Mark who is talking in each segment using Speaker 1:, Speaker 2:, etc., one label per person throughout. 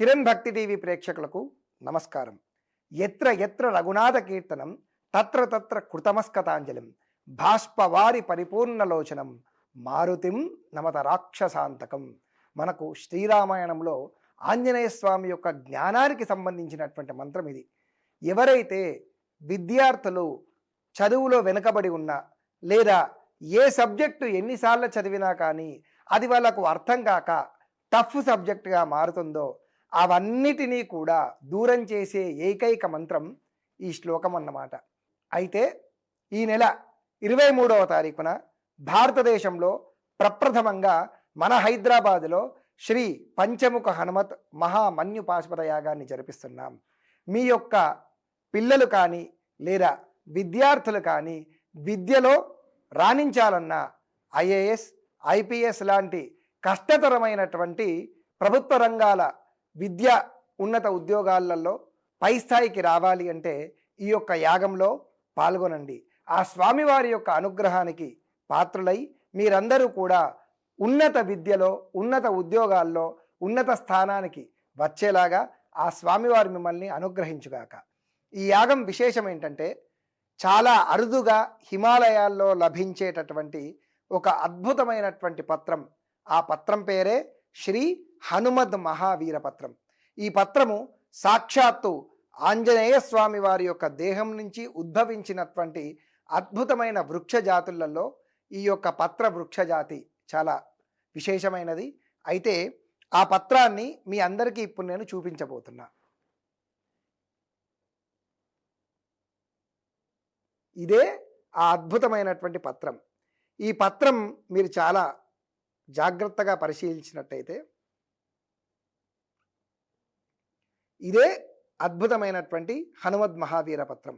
Speaker 1: కిరణ్ భక్తి టీవీ ప్రేక్షకులకు నమస్కారం. ఎత్ర ఎత్ర రఘునాథ కీర్తనం తత్ర తత్ర కృతమస్కతాంజలిం బాష్పవారి పరిపూర్ణలోచనం మారుతిం నమత రాక్షసాంతకం. మనకు శ్రీరామాయణంలో ఆంజనేయ స్వామి యొక్క జ్ఞానానికి సంబంధించినటువంటి మంత్రం ఇది. ఎవరైతే విద్యార్థులు చదువులో వెనుకబడి ఉన్నా లేదా ఏ సబ్జెక్టు ఎన్నిసార్లు చదివినా కానీ అది వాళ్ళకు అర్థం కాక టఫ్ సబ్జెక్టుగా మారుతుందో అవన్నిటినీ కూడా దూరం చేసే ఏకైక మంత్రం ఈ శ్లోకం అన్నమాట. అయితే ఈ నెల ఇరవై మూడవ తారీఖున భారతదేశంలో ప్రప్రథమంగా మన హైదరాబాదులో శ్రీ పంచముఖ హనుమత్ మహామన్యు పాశుపత యాగాన్ని జరిపిస్తున్నాం. మీ యొక్క పిల్లలు కానీ లేదా విద్యార్థులు కానీ విద్యలో రాణించాలన్న ఐఏఎస్ ఐపీఎస్ లాంటి కష్టతరమైనటువంటి ప్రభుత్వ రంగాల విద్య ఉన్నత ఉద్యోగాలలో పై స్థాయికి రావాలి అంటే ఈ యొక్క యాగంలో పాల్గొనండి. ఆ స్వామివారి యొక్క అనుగ్రహానికి పాత్రులై మీరందరూ కూడా ఉన్నత విద్యలో ఉన్నత ఉద్యోగాల్లో ఉన్నత స్థానానికి వచ్చేలాగా ఆ స్వామివారు మిమ్మల్ని అనుగ్రహించుగాక. ఈ యాగం విశేషం ఏంటంటే చాలా అరుదుగా హిమాలయాల్లో లభించేటటువంటి ఒక అద్భుతమైనటువంటి పత్రం. ఆ పత్రం పేరే శ్రీ హనుమద్ మహావీర పత్రం ఈ పత్రము సాక్షాత్తు ఆంజనేయ స్వామి వారి యొక్క దేహం నుంచి ఉద్భవించినటువంటి అద్భుతమైన వృక్ష జాతులలో ఈ యొక్క పత్ర వృక్ష జాతి చాలా విశేషమైనది. అయితే ఆ పత్రాన్ని మీ అందరికీ ఇప్పుడు నేను చూపించబోతున్నా. ఇదే ఆ అద్భుతమైనటువంటి పత్రం. ఈ పత్రం మీరు చాలా జాగ్రత్తగా పరిశీలించినట్టయితే ఇదే అద్భుతమైనటువంటి హనుమద్ మహావీర పత్రం.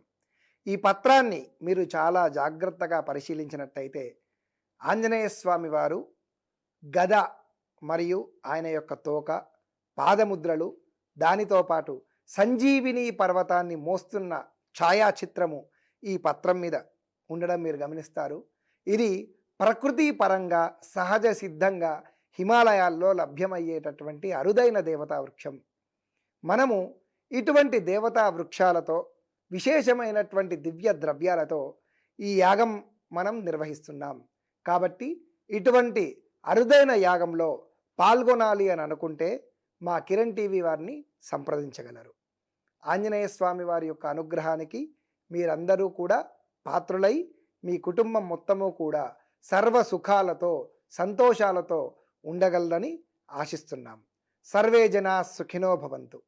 Speaker 1: ఈ పత్రాన్ని మీరు చాలా జాగ్రత్తగా పరిశీలించినట్టయితే ఆంజనేయ స్వామి వారు గద మరియు ఆయన యొక్క తోక పాదముద్రలు దానితో పాటు సంజీవిని పర్వతాన్ని మోస్తున్న ఛాయాచిత్రము ఈ పత్రం మీద ఉండడం మీరు గమనిస్తారు. ఇది ప్రకృతి పరంగా సహజ సిద్ధంగా హిమాలయాల్లో లభ్యమయ్యేటటువంటి అరుదైన దేవతా వృక్షం మనము ఇటువంటి దేవతా వృక్షాలతో విశేషమైనటువంటి దివ్య ద్రవ్యాలతో ఈ యాగం మనం నిర్వహిస్తున్నాం. కాబట్టి ఇటువంటి అరుదైన యాగంలో పాల్గొనాలి అని అనుకుంటే మా కిరణ్ టీవీ వారిని సంప్రదించగలరు. ఆంజనేయ స్వామి వారి యొక్క అనుగ్రహానికి మీరందరూ కూడా పాత్రులై మీ కుటుంబం మొత్తము కూడా సర్వ సుఖాలతో సంతోషాలతో ఉండగలరని ఆశిస్తున్నాం. సర్వే జనా సుఖినో భవంతు.